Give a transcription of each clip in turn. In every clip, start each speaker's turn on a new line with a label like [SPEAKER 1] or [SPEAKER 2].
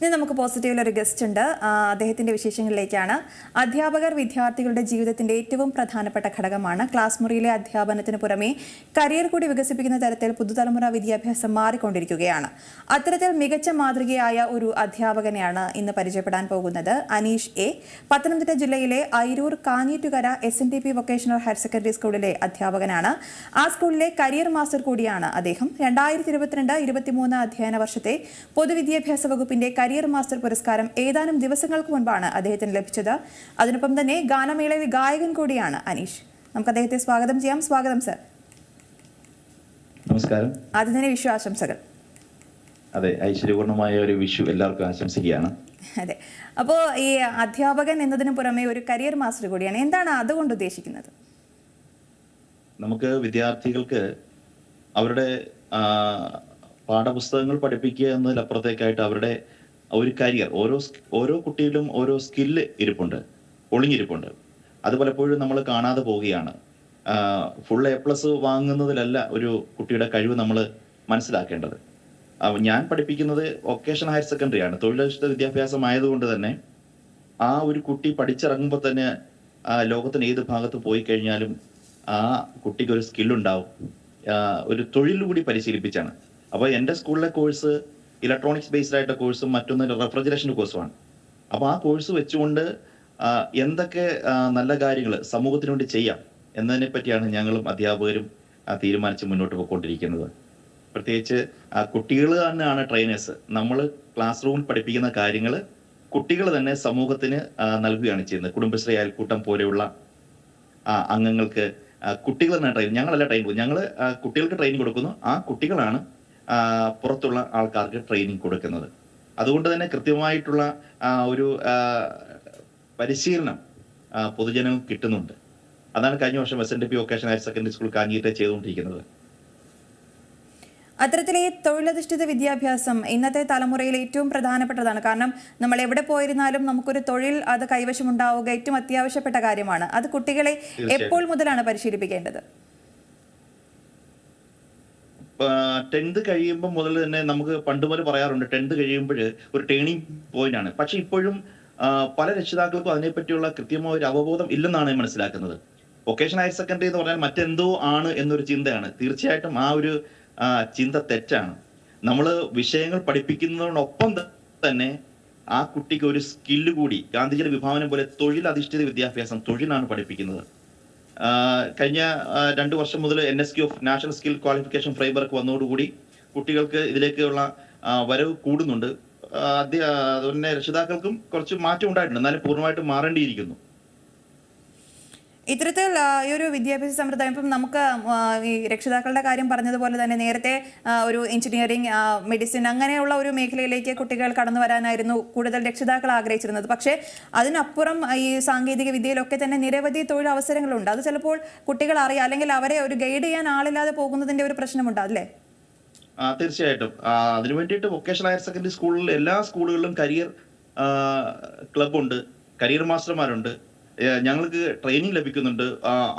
[SPEAKER 1] ഇനി നമുക്ക് പോസിറ്റീവിൽ ഒരു ഗസ്റ്റ് ഉണ്ട്. അദ്ദേഹത്തിന്റെ വിശേഷങ്ങളിലേക്കാണ്. അധ്യാപകർ വിദ്യാർത്ഥികളുടെ ജീവിതത്തിന്റെ ഏറ്റവും പ്രധാനപ്പെട്ട ഘടകമാണ്. ക്ലാസ് മുറിയിലെ അധ്യാപനത്തിന് പുറമെ കരിയർ കൂടി വികസിപ്പിക്കുന്ന തരത്തിൽ പുതുതലമുറ വിദ്യാഭ്യാസം മാറിക്കൊണ്ടിരിക്കുകയാണ്. അത്തരത്തിൽ മികച്ച മാതൃകയായ ഒരു അധ്യാപകനെയാണ് ഇന്ന് പരിചയപ്പെടാൻ പോകുന്നത് അനീഷ് എ. പത്തനംതിട്ട ജില്ലയിലെ Ayiroor Kanjeettukara S vocational higher secondary സ്കൂളിലെ അധ്യാപകനാണ്. ആ സ്കൂളിലെ കരിയർ മാസ്റ്റർ കൂടിയാണ് അദ്ദേഹം. രണ്ടായിരത്തി ഇരുപത്തിരണ്ട് ഇരുപത്തിമൂന്ന് അധ്യയന വർഷത്തെ പൊതുവിദ്യാഭ്യാസ വകുപ്പിന്റെ കരിയർ മാസ്റ്റർ പുരസ്കാരം ഏതാനും ദിവസങ്ങൾക്ക് മുൻപാണ് അദ്ദേഹത്തിന് ലഭിച്ചത്. അതിനൊപ്പം തന്നെ ഗാനമേളയിലെ ഗായകൻ കൂടിയാണ് അനീഷ്. നമുക്ക് അദ്ദേഹത്തെ സ്വാഗതം ചെയ്യാം. സ്വാഗതം സർ.
[SPEAKER 2] നമസ്കാരം.
[SPEAKER 1] ആദ്യം തന്നെ വിഷു ആശംസകൾ.
[SPEAKER 2] അതെ ഐശ്വര്യപൂർണമായ ഒരു വിഷു എല്ലാവർക്കും ആശംസിക്കുകയാണ്.
[SPEAKER 1] അതെ. അപ്പോൾ ഈ അധ്യാപകൻ എന്നതിന് പുറമെ ഒരു കരിയർ മാസ്റ്റർ കൂടിയാണ്. എന്താണ് അതുകൊണ്ട് ഉദ്ദേശിക്കുന്നത്?
[SPEAKER 2] നമുക്ക് വിദ്യാർത്ഥികൾക്ക് അവരുടെ പാഠപുസ്തകങ്ങൾ പഠിപ്പിക്കുക എന്നതിലപ്പുറത്തേക്കായിട്ട് അവരുടെ ഒരു കരിയർ ഓരോ ഓരോ കുട്ടിയിലും ഓരോ സ്കില്ല് ഇരിപ്പുണ്ട് ഒളിഞ്ഞിരിപ്പുണ്ട് അത് പലപ്പോഴും നമ്മൾ കാണാതെ പോവുകയാണ്. ഫുൾ എ പ്ലസ് വാങ്ങുന്നതിലല്ല ഒരു കുട്ടിയുടെ കഴിവ് നമ്മൾ മനസ്സിലാക്കേണ്ടത്. ഞാൻ പഠിപ്പിക്കുന്നത് വൊക്കേഷൻ ഹയർ സെക്കൻഡറി ആണ്. തൊഴിലധിഷ്ഠിത വിദ്യാഭ്യാസം ആയതുകൊണ്ട് തന്നെ ആ ഒരു കുട്ടി പഠിച്ചിറങ്ങുമ്പോൾ തന്നെ ലോകത്തിന് ഏത് ഭാഗത്ത് പോയി കഴിഞ്ഞാലും ആ കുട്ടിക്ക് ഒരു സ്കില്ലുണ്ടാവും ഒരു തൊഴിൽ കൂടി പരിശീലിപ്പിച്ചാണ്. അപ്പോൾ എന്റെ സ്കൂളിലെ കോഴ്സ് ഇലക്ട്രോണിക്സ് ബേസ്ഡ് ആയിട്ട് കോഴ്സും മറ്റൊന്ന് റെഫ്രിജറേഷൻ കോഴ്സുമാണ് അപ്പോൾ ആ കോഴ്സ് വെച്ചുകൊണ്ട് എന്തൊക്കെ നല്ല കാര്യങ്ങൾ സമൂഹത്തിന് വേണ്ടി ചെയ്യാം എന്നതിനെ പറ്റിയാണ് ഞങ്ങളും അധ്യാപകരും തീരുമാനിച്ച് മുന്നോട്ട് പോയിക്കൊണ്ടിരിക്കുന്നത്. പ്രത്യേകിച്ച് കുട്ടികൾ തന്നെയാണ് ട്രെയിനേഴ്സ് നമ്മൾ ക്ലാസ് റൂമിൽ പഠിപ്പിക്കുന്ന കാര്യങ്ങൾ കുട്ടികൾ തന്നെ സമൂഹത്തിന് നൽകുകയാണ് ചെയ്യുന്നത്. കുടുംബശ്രീ അയൽക്കൂട്ടം പോലെയുള്ള അംഗങ്ങൾക്ക് കുട്ടികൾ തന്നെ ട്രെയിൻ ഞങ്ങളല്ല ട്രെയിൻ ഞങ്ങൾ കുട്ടികൾക്ക് ട്രെയിൻ കൊടുക്കുന്നു. ആ കുട്ടികളാണ് പുറത്തുള്ള ആൾക്കാർക്ക് ട്രെയിനിങ് കൊടുക്കുന്നത്. അതുകൊണ്ട് തന്നെ കൃത്യമായിട്ടുള്ള ഒരു പരിശീലനം പൊതുജനങ്ങൾ പൊതുജനം കിട്ടുന്നുണ്ട്. അതാണ് കഴിഞ്ഞ വർഷം S N D P vocation higher secondary school കാഞ്ഞിട്ട് ചെയ്തുകൊണ്ടിരിക്കുന്നത്.
[SPEAKER 1] അത്തരത്തിലെ തൊഴിലധിഷ്ഠിത വിദ്യാഭ്യാസം ഇന്നത്തെ തലമുറയിൽ ഏറ്റവും പ്രധാനപ്പെട്ടതാണ്. കാരണം നമ്മൾ എവിടെ പോയിരുന്നാലും നമുക്കൊരു തൊഴിൽ അത് കൈവശമുണ്ടാവുക ഏറ്റവും അത്യാവശ്യപ്പെട്ട കാര്യമാണ്. അത് കുട്ടികളെ എപ്പോൾ മുതലാണ് പരിശീലിപ്പിക്കേണ്ടത്?
[SPEAKER 2] ടെൻത്ത് കഴിയുമ്പോൾ മുതൽ തന്നെ നമുക്ക് പണ്ട് മുതൽ പറയാറുണ്ട് ടെൻത്ത് കഴിയുമ്പോൾ ഒരു ടേണിംഗ് പോയിന്റ് ആണ്. പക്ഷെ ഇപ്പോഴും പല രക്ഷിതാക്കൾക്കും അതിനെപ്പറ്റിയുള്ള കൃത്യമായ ഒരു അവബോധം ഇല്ലെന്നാണ് മനസ്സിലാക്കുന്നത്. വൊക്കേഷൻ ഹയർ സെക്കൻഡറി എന്ന് പറഞ്ഞാൽ മറ്റെന്തോ ആണ് എന്നൊരു ചിന്തയാണ്. തീർച്ചയായിട്ടും ആ ഒരു ചിന്ത തെറ്റാണ്. നമ്മൾ വിഷയങ്ങൾ പഠിപ്പിക്കുന്നതിനോടൊപ്പം തന്നെ ആ കുട്ടിക്ക് ഒരു സ്കില്ല് കൂടി ഗാന്ധിജിയുടെ വിഭാവനം പോലെ തൊഴിലധിഷ്ഠിത വിദ്യാഭ്യാസം തൊഴിലാണ് പഠിപ്പിക്കുന്നത്. കഴിഞ്ഞ രണ്ട് വർഷം മുതൽ N S of national skill qualification framework വന്നതോടുകൂടി കുട്ടികൾക്ക് ഇതിലേക്കുള്ള വരവ് കൂടുന്നുണ്ട്. അതുപോലെ രക്ഷിതാക്കൾക്കും കുറച്ച് മാറ്റം ഉണ്ടായിട്ടുണ്ട് എന്നാലും പൂർണമായിട്ടും മാറേണ്ടിയിരിക്കുന്നു.
[SPEAKER 1] ഇത്തരത്തിൽ ഈ ഒരു വിദ്യാഭ്യാസ സമ്പ്രദായം ഇപ്പം നമുക്ക് ഈ രക്ഷിതാക്കളുടെ കാര്യം പറഞ്ഞതുപോലെ തന്നെ നേരത്തെ ഒരു എഞ്ചിനീയറിംഗ് മെഡിസിൻ അങ്ങനെയുള്ള ഒരു മേഖലയിലേക്ക് കുട്ടികൾ കടന്നു വരാനായിരുന്നു കൂടുതൽ രക്ഷിതാക്കൾ ആഗ്രഹിച്ചിരുന്നത്. പക്ഷേ അതിനപ്പുറം ഈ സാങ്കേതിക വിദ്യയിലൊക്കെ തന്നെ നിരവധി തൊഴിലവസരങ്ങളുണ്ട്. അത് ചിലപ്പോൾ കുട്ടികൾ അറിയാം. അല്ലെങ്കിൽ അവരെ ഒരു ഗൈഡ് ചെയ്യാൻ ആളില്ലാതെ പോകുന്നതിന്റെ ഒരു പ്രശ്നമുണ്ട് അല്ലേ?
[SPEAKER 2] തീർച്ചയായിട്ടും. അതിനു വേണ്ടിയിട്ട് വൊക്കേഷണൽ ഹയർ സെക്കൻഡറി സ്കൂളിൽ എല്ലാ സ്കൂളുകളിലും കരിയർ ക്ലബുണ്ട് കരിയർ മാസ്റ്റർമാരുണ്ട് ഞങ്ങൾക്ക് ട്രെയിനിങ് ലഭിക്കുന്നുണ്ട്.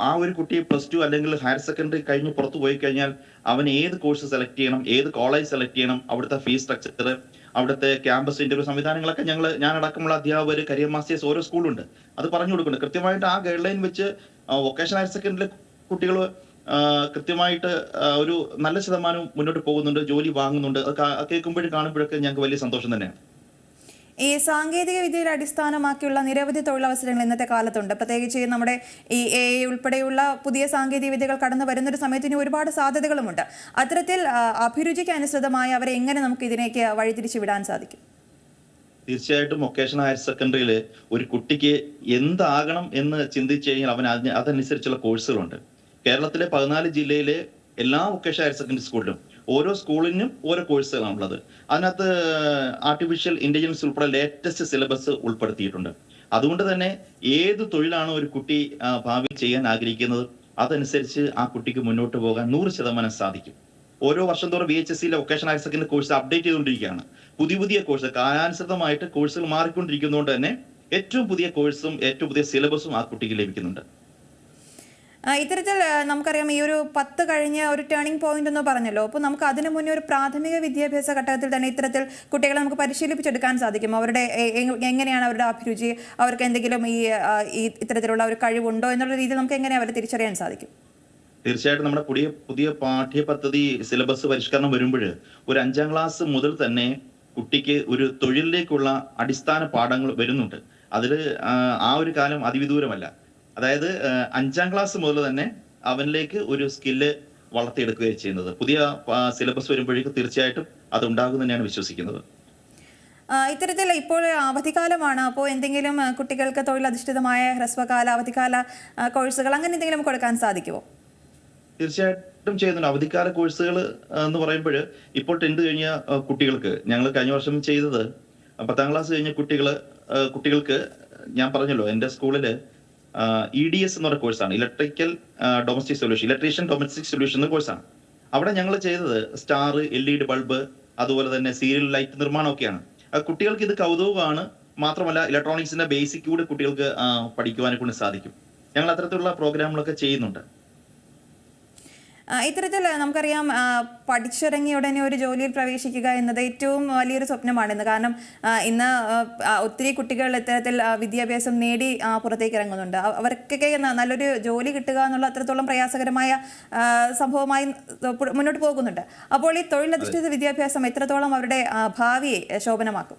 [SPEAKER 2] ആ, ഒരു കുട്ടിയെ പ്ലസ് ടു അല്ലെങ്കിൽ ഹയർ സെക്കൻഡറി കഴിഞ്ഞ് പുറത്തു പോയി കഴിഞ്ഞാൽ അവൻ ഏത് കോഴ്സ് സെലക്ട് ചെയ്യണം ഏത് കോളേജ് സെലക്ട് ചെയ്യണം അവിടുത്തെ ഫീസ് സ്ട്രക്ചർ അവിടുത്തെ ക്യാമ്പസ് ഇന്റർവ്യൂ സംവിധാനങ്ങളൊക്കെ ഞങ്ങൾ ഞാൻ അടക്കമുള്ള അധ്യാപകർ കരിയർ മാസ്റ്റേഴ്സ് ഓരോ സ്കൂളുണ്ട് അത് പറഞ്ഞു കൊടുക്കുന്നുണ്ട്. കൃത്യമായിട്ട് ആ ഗൈഡ് ലൈൻ വെച്ച് വൊക്കേഷണൽ ഹയർ സെക്കൻഡറി കുട്ടികൾ കൃത്യമായിട്ട് ഒരു നല്ല ശതമാനം മുന്നോട്ട് പോകുന്നുണ്ട് ജോലി വാങ്ങുന്നുണ്ട്. അത് കേൾക്കുമ്പോഴും കാണുമ്പോഴൊക്കെ ഞങ്ങൾക്ക് വലിയ സന്തോഷം തന്നെയാണ്.
[SPEAKER 1] ഈ സാങ്കേതിക വിദ്യയിൽ അടിസ്ഥാനമാക്കിയുള്ള നിരവധി തൊഴിലവസരങ്ങൾ ഇന്നത്തെ കാലത്തുണ്ട്. പ്രത്യേകിച്ച് നമ്മുടെ ഈ എ ഉൾപ്പെടെയുള്ള പുതിയ സാങ്കേതിക വിദ്യകൾ കടന്നു വരുന്നൊരു സമയത്ത് ഇനി ഒരുപാട് സാധ്യതകളുമുണ്ട്. അത്തരത്തിൽ അഭിരുചിക്ക് അനുസൃതമായി അവരെ എങ്ങനെ നമുക്ക് ഇതിനേക്ക് വഴിതിരിച്ചു വിടാൻ സാധിക്കും?
[SPEAKER 2] തീർച്ചയായിട്ടും വൊക്കേഷൻ ഹയർ സെക്കൻഡറിയിൽ ഒരു കുട്ടിക്ക് എന്താകണം എന്ന് ചിന്തിച്ചു കഴിഞ്ഞാൽ അവൻ അതിന് അതനുസരിച്ചുള്ള കോഴ്സുകളുണ്ട്. കേരളത്തിലെ പതിനാല് ജില്ലയിലെ എല്ലാ വൊക്കേഷൻ ഹയർ സെക്കൻഡറി സ്കൂളിലും ഓരോ സ്കൂളിനും ഓരോ കോഴ്സുകളാണുള്ളത് അതിനകത്ത് ആർട്ടിഫിഷ്യൽ ഇന്റലിജൻസ് ഉൾപ്പെടെ ലേറ്റസ്റ്റ് സിലബസ് ഉൾപ്പെടുത്തിയിട്ടുണ്ട്. അതുകൊണ്ട് തന്നെ ഏത് തൊഴിലാണ് ഒരു കുട്ടി ഭാവി ചെയ്യാൻ ആഗ്രഹിക്കുന്നത്? അതനുസരിച്ച് ആ കുട്ടിക്ക് മുന്നോട്ട് പോകാൻ നൂറ് ശതമാനം സാധിക്കും. ഓരോ വർഷം തോറും വി എച്ച് എസ് സിയിലെ vocation higher secondary course update ചെയ്തുകൊണ്ടിരിക്കുകയാണ്. പുതിയ പുതിയ കോഴ്സ് കാലാനുസൃതമായിട്ട് കോഴ്സുകൾ മാറിക്കൊണ്ടിരിക്കുന്നതുകൊണ്ട് തന്നെ ഏറ്റവും പുതിയ കോഴ്സും ഏറ്റവും പുതിയ സിലബസും ആ കുട്ടിക്ക് ലഭിക്കുന്നുണ്ട്.
[SPEAKER 1] ഇത്തരത്തിൽ നമുക്കറിയാം ഈ ഒരു പത്ത് കഴിഞ്ഞ ഒരു ടേണിംഗ് പോയിന്റ് എന്ന് പറഞ്ഞല്ലോ. അപ്പോൾ നമുക്ക് അതിനു മുന്നേ ഒരു പ്രാഥമിക വിദ്യാഭ്യാസ ഘട്ടത്തിൽ തന്നെ ഇത്തരത്തിൽ കുട്ടികളെ നമുക്ക് പരിശീലിപ്പിച്ചെടുക്കാൻ സാധിക്കും. അവരുടെ എങ്ങനെയാണ് അവരുടെ അഭിരുചി? അവർക്ക് എന്തെങ്കിലും ഈ ഇത്തരത്തിലുള്ള ഒരു കഴിവുണ്ടോ എന്നുള്ള രീതിയിൽ നമുക്ക് എങ്ങനെ അവരെ തിരിച്ചറിയാൻ സാധിക്കും?
[SPEAKER 2] തീർച്ചയായിട്ടും നമ്മുടെ പുതിയ പുതിയ പാഠ്യ പദ്ധതി സിലബസ് പരിഷ്കരണം വരുമ്പോൾ ഒരു അഞ്ചാം ക്ലാസ് മുതൽ തന്നെ കുട്ടിക്ക് ഒരു തൊഴിലിലേക്കുള്ള അടിസ്ഥാന പാഠങ്ങൾ വരുന്നുണ്ട്. അതിൽ ആ ഒരു കാലം അതിവിദൂരമല്ല. അതായത് അഞ്ചാം ക്ലാസ് മുതൽ തന്നെ അവനിലേക്ക് ഒരു സ്കില്ല് വളർത്തിയെടുക്കുകയാണ് ചെയ്യുന്നത്. പുതിയ സിലബസ് വരുമ്പോഴേക്കും തീർച്ചയായിട്ടും അത് ഉണ്ടാകും തന്നെയാണ് വിശ്വസിക്കുന്നത്.
[SPEAKER 1] ഇത്തരത്തിൽ ഇപ്പോൾ അവധിക്കാലമാണ്. അപ്പോൾ എന്തെങ്കിലും കുട്ടികൾക്ക് തൊഴിലധിഷ്ഠിതമായ ഹ്രസ്വകാല അവധിക്കാല കോഴ്സുകൾ അങ്ങനെ എന്തെങ്കിലും കൊടുക്കാൻ സാധിക്കുമോ
[SPEAKER 2] തീർച്ചയായിട്ടും ചെയ്യുന്നുണ്ട്. അവധിക്കാല കോഴ്സുകൾ എന്ന് പറയുമ്പോൾ ഇപ്പോൾ ടെൻത്ത് കഴിഞ്ഞ കുട്ടികൾക്ക് ഞങ്ങൾ കഴിഞ്ഞ വർഷം ചെയ്തത് പത്താം ക്ലാസ് കഴിഞ്ഞ കുട്ടികൾ കുട്ടികൾക്ക് ഞാൻ പറഞ്ഞല്ലോ എന്റെ സ്കൂളിൽ ഇ ഡി എസ് എന്ന് പറഞ്ഞ കോഴ്സാണ് electrical domestic solution electrician domestic solution എന്ന കോഴ്സാണ് അവിടെ ഞങ്ങൾ ചെയ്തത് star L E D bulb അതുപോലെ തന്നെ സീരിയൽ ലൈറ്റ് നിർമ്മാണമൊക്കെയാണ് കുട്ടികൾക്ക് ഇത് കൗതുകമാണ്. മാത്രമല്ല ഇലക്ട്രോണിക്സിന്റെ ബേസിക് കൂടി കുട്ടികൾക്ക് പഠിക്കുവാനെ കൊണ്ട് സാധിക്കും. ഞങ്ങൾ അത്തരത്തിലുള്ള പ്രോഗ്രാമുകളൊക്കെ ചെയ്യുന്നുണ്ട്.
[SPEAKER 1] ഇത്തരത്തിൽ നമുക്കറിയാം പഠിച്ചിറങ്ങിയ ഉടനെ ഒരു ജോലിയിൽ പ്രവേശിക്കുക എന്നത് ഏറ്റവും വലിയൊരു സ്വപ്നമാണ് ഇന്ന് കാരണം ഇന്ന് ഒത്തിരി കുട്ടികൾ ഇത്തരത്തിൽ വിദ്യാഭ്യാസം നേടി പുറത്തേക്ക് ഇറങ്ങുന്നുണ്ട്. അവ- അവർക്കൊക്കെ നല്ലൊരു ജോലി കിട്ടുക എന്നുള്ള അത്രത്തോളം പ്രയാസകരമായ സംഭവമായി മുന്നോട്ട് പോകുന്നുണ്ട്. അപ്പോൾ ഈ തൊഴിലധിഷ്ഠിത വിദ്യാഭ്യാസം എത്രത്തോളം അവരുടെ ഭാവിയെ ശോഭനമാക്കും?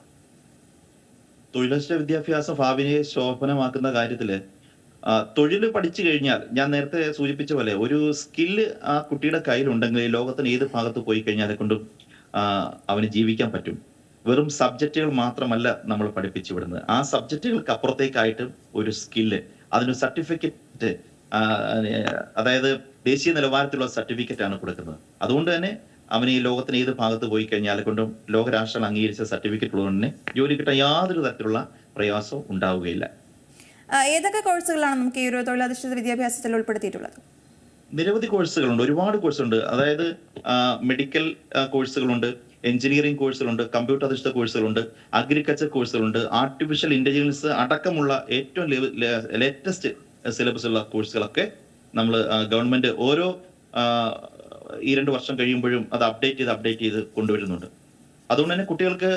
[SPEAKER 2] തൊഴിലധിഷ്ഠിത വിദ്യാഭ്യാസം ഭാവിയെ ശോഭനമാക്കുന്ന കാര്യത്തിൽ തൊഴിൽ പഠിച്ചു കഴിഞ്ഞാൽ ഞാൻ നേരത്തെ സൂചിപ്പിച്ച പോലെ ഒരു സ്കില്ല് ആ കുട്ടിയുടെ കയ്യിലുണ്ടെങ്കിൽ ലോകത്തിന് ഏത് ഭാഗത്ത് പോയി കഴിഞ്ഞാൽ കൊണ്ടും അവന് ജീവിക്കാൻ പറ്റും. വെറും സബ്ജക്റ്റുകൾ മാത്രമല്ല നമ്മൾ പഠിപ്പിച്ചു വിടുന്നത്. ആ സബ്ജക്റ്റുകൾക്ക് അപ്പുറത്തേക്കായിട്ട് ഒരു സ്കില്ല് അതിന് സർട്ടിഫിക്കറ്റ് അതായത് ദേശീയ നിലവാരത്തിലുള്ള സർട്ടിഫിക്കറ്റ് ആണ് കൊടുക്കുന്നത്. അതുകൊണ്ട് തന്നെ അവന് ഈ ലോകത്തിന് ഏത് ഭാഗത്ത് പോയി കഴിഞ്ഞാൽ കൊണ്ടും ലോകരാഷ്ട്രങ്ങൾ അംഗീകരിച്ച സർട്ടിഫിക്കറ്റ് ഉള്ളതുകൊണ്ട് തന്നെ ജോലി കിട്ടാൻ യാതൊരു തരത്തിലുള്ള പ്രയാസവും ഉണ്ടാവുകയില്ല.
[SPEAKER 1] ഏതൊക്കെ കോഴ്സുകളാണ് നമുക്ക് ഈ ഒരു തൊഴിലധിഷ്ഠിത വിദ്യാഭ്യാസത്തിൽ ഉൾപ്പെടുത്തിയിട്ടുള്ളത്?
[SPEAKER 2] നിരവധി കോഴ്സുകളുണ്ട്. ഒരുപാട് കോഴ്സുണ്ട്. അതായത് മെഡിക്കൽ കോഴ്സുകളുണ്ട് എഞ്ചിനീയറിംഗ് കോഴ്സുകളുണ്ട് കമ്പ്യൂട്ടർ അധിഷ്ഠിത കോഴ്സുകളുണ്ട് അഗ്രികൾച്ചർ കോഴ്സുകളുണ്ട് ആർട്ടിഫിഷ്യൽ ഇന്റലിജൻസ് അടക്കമുള്ള ഏറ്റവും ലേറ്റസ്റ്റ് സിലബസ് ഉള്ള കോഴ്സുകളൊക്കെ നമ്മൾ ഗവൺമെന്റ് ഓരോ ഈ രണ്ട് വർഷം കഴിയുമ്പോഴും അത് അപ്ഡേറ്റ് ചെയ്ത് അപ്ഡേറ്റ് ചെയ്ത് കൊണ്ടുവരുന്നുണ്ട്. അതുകൊണ്ട് തന്നെ കുട്ടികൾക്ക്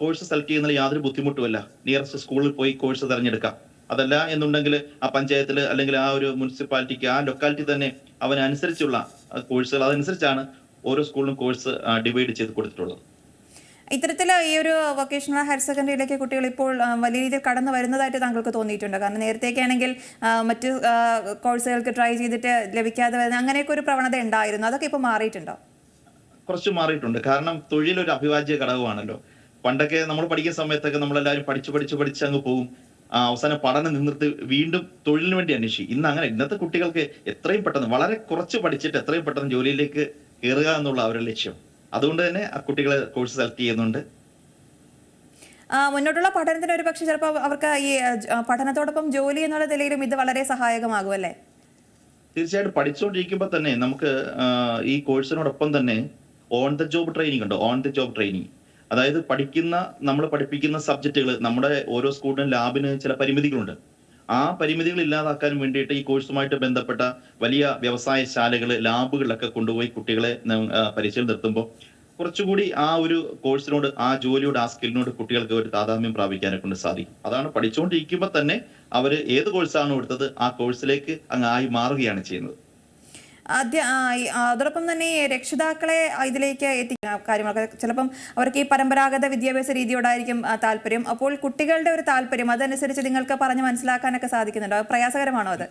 [SPEAKER 2] കോഴ്സ് സെലക്ട് ചെയ്യുന്നതിൽ യാതൊരു ബുദ്ധിമുട്ടുമല്ല. നിയറസ്റ്റ് സ്കൂളിൽ പോയി കോഴ്സ് തിരഞ്ഞെടുക്കാം. അതല്ല എന്നുണ്ടെങ്കിൽ ആ പഞ്ചായത്തിൽ അല്ലെങ്കിൽ ആ ഒരു മുനിസിപ്പാലിറ്റിക്ക് ആ ലൊക്കാലിറ്റി തന്നെ അവനനുസരിച്ചുള്ള കോഴ്സുകൾ അതനുസരിച്ചാണ് ഓരോ സ്കൂളിലും കോഴ്സ് ഡിവൈഡ് ചെയ്ത് കൊടുത്തിട്ടുള്ളത്.
[SPEAKER 1] ഇത്തരത്തിൽ ഈ ഒരു വൊക്കേഷണൽ ഹയർ സെക്കൻഡറിയിലേക്ക് കുട്ടികൾ ഇപ്പോൾ വലിയ രീതിയിൽ കടന്നു വരുന്നതായിട്ട് താങ്കൾക്ക് തോന്നിയിട്ടുണ്ട്. കാരണം നേരത്തേക്കാണെങ്കിൽ മറ്റ് കോഴ്സുകൾക്ക് ട്രൈ ചെയ്തിട്ട് ലഭിക്കാതെ വരുന്ന അങ്ങനെയൊക്കെ ഒരു പ്രവണത ഉണ്ടായിരുന്നു. അതൊക്കെ ഇപ്പോൾ മാറിയിട്ടുണ്ടോ?
[SPEAKER 2] കുറച്ച് മാറിയിട്ടുണ്ട്. കാരണം തൊഴിൽ ഒരു അഭിവാജ്യ ഘടകമാണല്ലോ. പണ്ടൊക്കെ നമ്മൾ പഠിക്കുന്ന സമയത്തൊക്കെ നമ്മളെല്ലാവരും പഠിച്ചു പഠിച്ചു പഠിച്ച് അങ്ങ് പോകും. അവസാനം പഠനം നിന്നിട്ട് വീണ്ടും തൊഴിലിന് വേണ്ടി അന്വേഷിക്കും. ഇന്ന് അങ്ങനെ ഇന്നത്തെ കുട്ടികൾക്ക് എത്രയും പെട്ടെന്ന് വളരെ കുറച്ച് പഠിച്ചിട്ട് എത്രയും പെട്ടെന്ന് ജോലിയിലേക്ക് കയറുക എന്നുള്ള അവരുടെ ലക്ഷ്യം. അതുകൊണ്ട് തന്നെ ആ കുട്ടികളെ കോഴ്സ് സെലക്ട് ചെയ്യുന്നുണ്ട്.
[SPEAKER 1] മുന്നോട്ടുള്ള പഠനത്തിന് ഒരു പക്ഷേ ചിലപ്പോൾ അവർക്ക് ഈ പഠനത്തോടൊപ്പം ജോലി എന്നുള്ള നിലയിലും ഇത് വളരെ സഹായകമാകും അല്ലേ?
[SPEAKER 2] തീർച്ചയായിട്ടും പഠിച്ചുകൊണ്ടിരിക്കുമ്പോൾ തന്നെ നമുക്ക് ഈ കോഴ്സിനോടൊപ്പം തന്നെ ഓൺ ദ ജോബ് ട്രെയിനിങ് ഉണ്ട്. On the job training. അതായത് പഠിക്കുന്ന നമ്മൾ പഠിപ്പിക്കുന്ന സബ്ജക്റ്റുകൾ നമ്മുടെ ഓരോ സ്കൂളിനും ലാബിന് ചില പരിമിതികളുണ്ട്. ആ പരിമിതികൾ ഇല്ലാതാക്കാൻ വേണ്ടിയിട്ട് ഈ കോഴ്സുമായിട്ട് ബന്ധപ്പെട്ട വലിയ വ്യവസായശാലകൾ ലാബുകളിലൊക്കെ കൊണ്ടുപോയി കുട്ടികളെ പരിശീലനം നിർത്തുമ്പോൾ കുറച്ചുകൂടി ആ ഒരു കോഴ്സിനോട് ആ ജോലിയോട് ആ സ്കില്ലിനോട് കുട്ടികൾക്ക് ഒരു താതാമ്യം പ്രാപിക്കാനെ കൊണ്ട് സാധിക്കും. അതാണ് പഠിച്ചുകൊണ്ടിരിക്കുമ്പോൾ തന്നെ അവർ ഏത് കോഴ്സാണോ എടുത്തത് ആ കോഴ്സിലേക്ക് അങ്ങ് ആയി മാറുകയാണ് ചെയ്യുന്നത്.
[SPEAKER 1] ആദ്യ അതോടൊപ്പം തന്നെ രക്ഷിതാക്കളെ ഇതിലേക്ക് എത്തിക്കുന്ന കാര്യങ്ങളൊക്കെ. ചിലപ്പം അവർക്ക് ഈ പരമ്പരാഗത വിദ്യാഭ്യാസ രീതിയോടായിരിക്കും താല്പര്യം. അപ്പോൾ കുട്ടികളുടെ ഒരു താല്പര്യം അതനുസരിച്ച് നിങ്ങൾക്ക് പറഞ്ഞ് മനസ്സിലാക്കാനൊക്കെ സാധിക്കുന്നുണ്ടോ? പ്രയാസകരമാണോ അത്?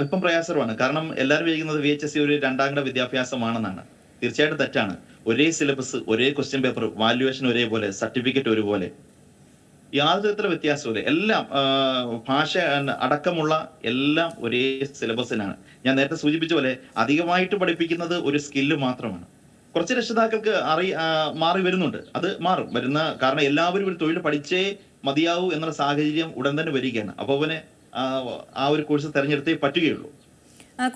[SPEAKER 2] അല്പം പ്രയാസമാണ് കാരണം എല്ലാവരും വിചാരിക്കുന്നത് വി എച്ച് എസ് സി ഒരു രണ്ടാം ഘട്ട വിദ്യാഭ്യാസമാണെന്നാണ്. തീർച്ചയായിട്ടും തെറ്റാണ്. ഒരേ സിലബസ് ഒരേ ക്വസ്റ്റ്യൻ പേപ്പർ വാല്യുവേഷൻ ഒരേപോലെ സർട്ടിഫിക്കറ്റ് ഒരുപോലെ. യാതൊരു തരത്തിലുള്ള വ്യത്യാസമില്ല എല്ലാം ഭാഷ അടക്കമുള്ള എല്ലാം ഒരേ സിലബസിനാണ് ഞാൻ നേരത്തെ സൂചിപ്പിച്ച പോലെ അധികമായിട്ട് പഠിപ്പിക്കുന്നത് ഒരു സ്കില്ല് മാത്രമാണ്. കുറച്ച് രക്ഷിതാക്കൾക്ക് അറി മാറി വരുന്നുണ്ട്. അത് മാറും. വരുന്ന കാരണം എല്ലാവരും ഒരു തൊഴിൽ പഠിച്ചേ മതിയാവൂ എന്നുള്ള സാഹചര്യം ഉടൻ തന്നെ വരികയാണ്. അപ്പോൾ അവന് ആ, ഒരു കോഴ്സ് തിരഞ്ഞെടുത്തേ പറ്റുകയുള്ളൂ.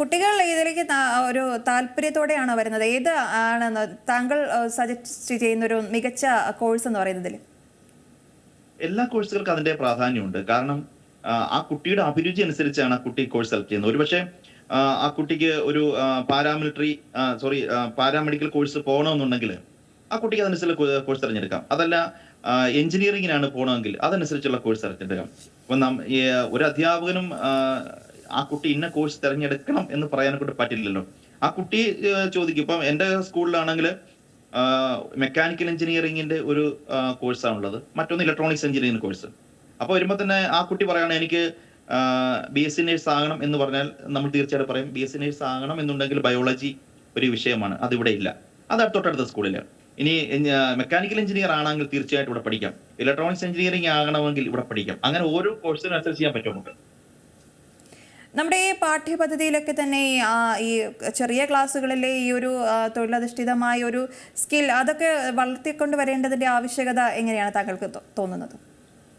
[SPEAKER 1] കുട്ടികൾ ഇതിലേക്ക് ഒരു താല്പര്യത്തോടെയാണോ വരുന്നത്? ഏത് ആണ് താങ്കൾ സജസ്റ്റ് ചെയ്യുന്ന ഒരു മികച്ച കോഴ്സ് എന്ന് പറയുന്നതിൽ?
[SPEAKER 2] എല്ലാ കോഴ്സുകൾക്കും അതിന്റെ പ്രാധാന്യമുണ്ട്. കാരണം ആ, കുട്ടിയുടെ അഭിരുചി അനുസരിച്ചാണ് ആ കുട്ടി കോഴ്സ് സെലക്ട് ചെയ്യുന്നത്. ഒരുപക്ഷെ ആ, കുട്ടിക്ക് ഒരു പാരാമിലിറ്ററി സോറി പാരാമെഡിക്കൽ കോഴ്സ് പോകണമെന്നുണ്ടെങ്കിൽ ആ കുട്ടിക്ക് അതനുസരിച്ചുള്ള കോഴ്സ് തിരഞ്ഞെടുക്കാം. അതല്ല എഞ്ചിനീയറിംഗിനാണ് പോകണമെങ്കിൽ അതനുസരിച്ചുള്ള കോഴ്സ് തിരഞ്ഞെടുക്കാം. അപ്പൊ നാം ഒരു അധ്യാപകനും ആ, കുട്ടി ഇന്ന കോഴ്സ് തിരഞ്ഞെടുക്കണം എന്ന് പറയാനെ പറ്റില്ലല്ലോ. ആ കുട്ടി ചോദിക്കും. ഇപ്പം എന്റെ സ്കൂളിലാണെങ്കിൽ മെക്കാനിക്കൽ എഞ്ചിനീയറിംഗിന്റെ ഒരു കോഴ്സാണുള്ളത് മറ്റൊന്ന് ഇലക്ട്രോണിക്സ് എഞ്ചിനീയറിംഗ് കോഴ്സ് അപ്പോൾ വരുമ്പോൾ തന്നെ ആ കുട്ടി പറയുകയാണ് എനിക്ക് ബി എസ് സി നേഴ്സ് ആകണം എന്ന് പറഞ്ഞാൽ നമ്മൾ തീർച്ചയായിട്ടും പറയും ബി എസ് സി നേഴ്സ് ആകണം എന്നുണ്ടെങ്കിൽ ബയോളജി ഒരു വിഷയമാണ് അത് ഇവിടെ ഇല്ല. അത് തൊട്ടടുത്ത സ്കൂളിൽ ഇനി മെക്കാനിക്കൽ എഞ്ചിനീയർ ആണെങ്കിൽ തീർച്ചയായിട്ടും ഇവിടെ പഠിക്കാം. ഇലക്ട്രോണിക്സ് എഞ്ചിനീയറിംഗ് ആകണമെങ്കിൽ ഇവിടെ പഠിക്കാം. അങ്ങനെ ഓരോ കോഴ്സിനും അനുസരിച്ച് ചെയ്യാൻ പറ്റും നമുക്ക്.
[SPEAKER 1] നമ്മുടെ ഈ പാഠ്യപദ്ധതിയിലൊക്കെ തന്നെ ഈ, ചെറിയ ക്ലാസ്സുകളിലെ ഈ ഒരു തൊഴിലധിഷ്ഠിതമായ ഒരു സ്കിൽ അതൊക്കെ വളർത്തിക്കൊണ്ട് വരേണ്ടതിന്റെ ആവശ്യകത എങ്ങനെയാണ് താങ്കൾക്ക് തോന്നുന്നത്?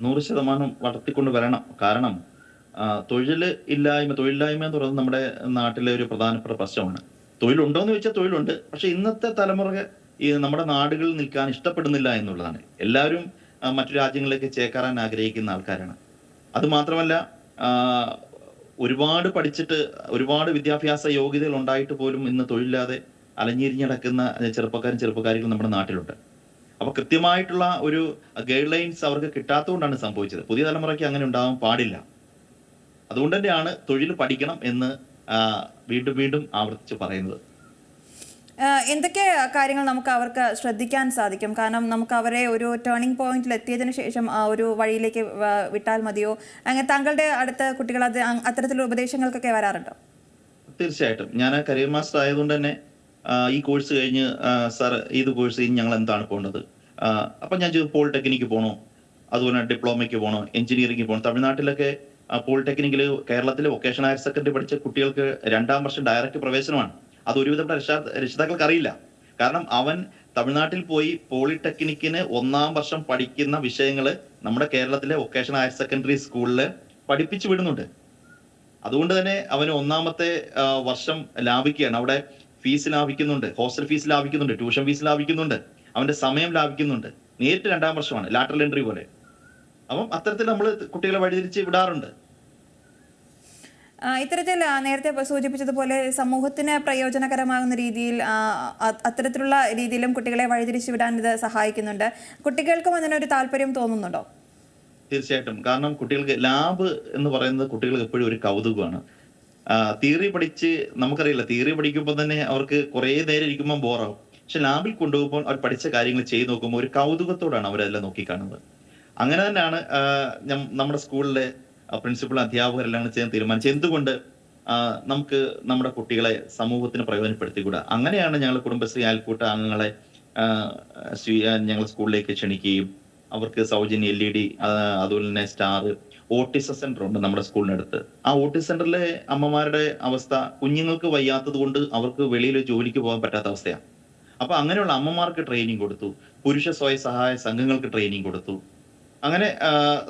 [SPEAKER 2] നൂറ് ശതമാനം വളർത്തിക്കൊണ്ട് വരണം. കാരണം തൊഴിൽ ഇല്ലായ്മ തൊഴിലില്ലായ്മ എന്ന് പറയുന്നത് നമ്മുടെ നാട്ടിലെ ഒരു പ്രധാനപ്പെട്ട പ്രശ്നമാണ്. തൊഴിലുണ്ടോ എന്ന് ചോദിച്ചാൽ തൊഴിലുണ്ട്. പക്ഷെ ഇന്നത്തെ തലമുറ ഈ നമ്മുടെ നാടുകളിൽ നിൽക്കാൻ ഇഷ്ടപ്പെടുന്നില്ല എന്നുള്ളതാണ്. എല്ലാവരും മറ്റു രാജ്യങ്ങളിലേക്ക് ചേക്കാറാൻ ആഗ്രഹിക്കുന്ന ആൾക്കാരാണ്. അത് മാത്രമല്ല ഒരുപാട് പഠിച്ചിട്ട് ഒരുപാട് വിദ്യാഭ്യാസ യോഗ്യതകൾ ഉണ്ടായിട്ട് പോലും ഇന്ന് തൊഴിലില്ലാതെ അലഞ്ഞിരിഞ്ഞ് നടക്കുന്ന ചെറുപ്പക്കാരും ചെറുപ്പക്കാരികളും നമ്മുടെ നാട്ടിലുണ്ട്. അപ്പൊ കൃത്യമായിട്ടുള്ള ഒരു ഗൈഡ് ലൈൻസ് അവർക്ക് കിട്ടാത്തതുകൊണ്ടാണ് സംഭവിച്ചത്. പുതിയ തലമുറയ്ക്ക് അങ്ങനെ ഉണ്ടാകാൻ പാടില്ല. അതുകൊണ്ട് തന്നെയാണ് തൊഴിൽ പഠിക്കണം എന്ന് വീണ്ടും വീണ്ടും ആവർത്തിച്ച് പറയുന്നത്.
[SPEAKER 1] എന്തൊക്കെ കാര്യങ്ങൾ നമുക്ക് അവർക്ക് ശ്രദ്ധിക്കാൻ സാധിക്കും? കാരണം നമുക്ക് അവരെ ഒരു ടേണിംഗ് പോയിന്റിൽ എത്തിയതിനു ശേഷം ആ ഒരു വഴിയിലേക്ക് വിട്ടാൽ മതിയോ? അങ്ങനെ താങ്കളുടെ അടുത്ത കുട്ടികൾ അത് അത്തരത്തിലുള്ള ഉപദേശങ്ങൾക്കൊക്കെ വരാറുണ്ടോ?
[SPEAKER 2] തീർച്ചയായിട്ടും. ഞാൻ കരിയർ മാസ്റ്റർ ആയതുകൊണ്ട് തന്നെ ഈ കോഴ്സ് കഴിഞ്ഞ് സാർ ഈ കോഴ്സ് കഴിഞ്ഞ് ഞങ്ങൾ എന്താണ് പോകേണ്ടത് അപ്പൊ ഞാൻ പോളിടെക്നിക്ക് പോകണോ അതുപോലെ ഡിപ്ലോമയ്ക്ക് പോകണോ എഞ്ചിനീയറിംഗ് പോകണം തമിഴ്നാട്ടിലൊക്കെ പോളിടെക്നിക്കിൽ കേരളത്തിലെ വൊക്കേഷണൽ ഹയർ സെക്കൻഡറി പഠിച്ച കുട്ടികൾക്ക് രണ്ടാം വർഷം ഡയറക്റ്റ് പ്രവേശനമാണ്. അത് ഒരുവിധപ്പെട്ട രക്ഷാ രക്ഷിതാക്കൾക്ക് അറിയില്ല കാരണം അവൻ തമിഴ്നാട്ടിൽ പോയി പോളിടെക്നിക്കിന് ഒന്നാം വർഷം പഠിക്കുന്ന വിഷയങ്ങൾ നമ്മുടെ കേരളത്തിലെ വൊക്കേഷണൽ ഹയർ സെക്കൻഡറി സ്കൂളിൽ പഠിപ്പിച്ചു വിടുന്നുണ്ട്. അതുകൊണ്ട് തന്നെ അവന് ഒന്നാമത്തെ വർഷം ലാഭിക്കുകയാണ്. അവിടെ ഫീസ് ലാഭിക്കുന്നുണ്ട്. ഹോസ്റ്റൽ ഫീസ് ലാഭിക്കുന്നുണ്ട്. ട്യൂഷൻ ഫീസ് ലാഭിക്കുന്നുണ്ട്. അവന്റെ സമയം ലാഭിക്കുന്നുണ്ട്. നേരിട്ട് രണ്ടാം വർഷമാണ്. ലാറ്ററൽ എൻട്രി പോലെ. അപ്പം അത്തരത്തിൽ നമ്മൾ കുട്ടികളെ വഴിതിരിച്ച് വിടാറുണ്ട്.
[SPEAKER 1] ഇത്തരത്തിൽ നേരത്തെ സൂചിപ്പിച്ചതുപോലെ സമൂഹത്തിന് പ്രയോജനകരമാകുന്ന രീതിയിൽ അത്തരത്തിലുള്ള രീതിയിലും കുട്ടികളെ വഴിതിരിച്ചു വിടാൻ ഇത് സഹായിക്കുന്നുണ്ട്. കുട്ടികൾക്കും അതിനൊരു താല്പര്യം തോന്നുന്നുണ്ടോ?
[SPEAKER 2] തീർച്ചയായിട്ടും. കാരണം കുട്ടികൾക്ക് ലാബ് എന്ന് പറയുന്നത് കുട്ടികൾക്ക് എപ്പോഴും ഒരു കൗതുകമാണ്. തിയറി പഠിച്ച് നമുക്കറിയില്ല. തിയറി പഠിക്കുമ്പോൾ തന്നെ അവർക്ക് കുറേ നേരം ഇരിക്കുമ്പോൾ ബോറാവും. പക്ഷെ ലാബിൽ കൊണ്ടുപോകുമ്പോൾ അവർ പഠിച്ച കാര്യങ്ങൾ ചെയ്തു നോക്കുമ്പോൾ ഒരു കൗതുകത്തോടാണ് അവരെല്ലാം നോക്കിക്കാണുന്നത്. അങ്ങനെ തന്നെയാണ് നമ്മുടെ സ്കൂളിലെ പ്രിൻസിപ്പൽ അധ്യാപകരെല്ലാം ചെയ്യാൻ തീരുമാനിച്ചത് എന്തുകൊണ്ട് നമുക്ക് നമ്മുടെ കുട്ടികളെ സമൂഹത്തിന് പ്രയോജനപ്പെടുത്തിക്കൂടാ? അങ്ങനെയാണ് ഞങ്ങൾ കുടുംബശ്രീ അയൽക്കൂട്ട അംഗങ്ങളെ ഞങ്ങൾ സ്കൂളിലേക്ക് ക്ഷണിക്കുകയും അവർക്ക് സൗജന്യ എൽ ഇ ഡി അതുപോലെ തന്നെ സ്റ്റാർ ഓട്ടിസം സെന്റർ ഉണ്ട് നമ്മുടെ സ്കൂളിനടുത്ത്. ആ ഓട്ടിസം സെന്ററിലെ അമ്മമാരുടെ അവസ്ഥ കുഞ്ഞുങ്ങൾക്ക് വയ്യാത്തത് കൊണ്ട് അവർക്ക് വെളിയിൽ ജോലിക്ക് പോകാൻ പറ്റാത്ത അവസ്ഥയാണ് അപ്പൊ അങ്ങനെയുള്ള അമ്മമാർക്ക് ട്രെയിനിങ് കൊടുത്തു. പുരുഷ സ്വയ സഹായ സംഘങ്ങൾക്ക് ട്രെയിനിങ് കൊടുത്തു. അങ്ങനെ